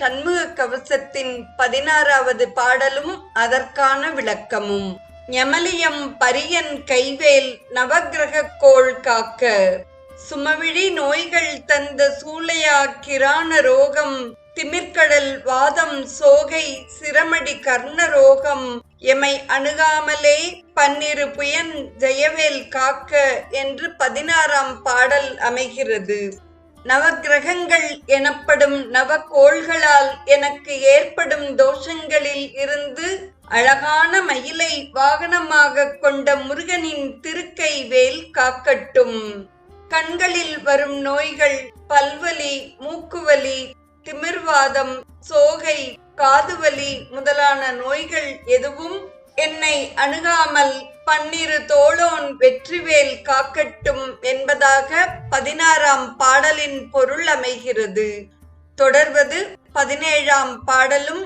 சண்முக கவசத்தின் பதினாறாவது பாடலும் அதற்கான விளக்கமும். ஞமலியம் பரியன் கைவேல் நவகிரக கோள் காக்க. சுமவிழி நோய்கள் தந்த சூளையா கிரான ரோகம். திமிர்கடல் வாதம் சோகை சிரமடி கர்ண ரோகம். எமை அணுகாமலே பன்னிரு புயன் ஜெயவேல் காக்க என்று பதினாறாம் பாடல் அமைகிறது. நவக்கிரகங்கள் எனப்படும் நவக்கோள்களால் எனக்கு ஏற்படும் தோஷங்களில் இருந்து அழகான மயிலை வாகனமாக கொண்ட முருகனின் திருக்கை வேல் காக்கட்டும். கண்களில் வரும் நோய்கள் பல்வலி மூக்குவலி திமிர்வாதம் சோகை காதுவலி முதலான நோய்கள் எதுவும் என்னை அணுகாமல் பன்னிரு தோளோன் வெற்றிவேல் காக்கட்டும் என்பதாக பதினாறாம் பாடலின் பொருள் அமைகிறது. தொடர்வது பதினேழாம் பாடலும்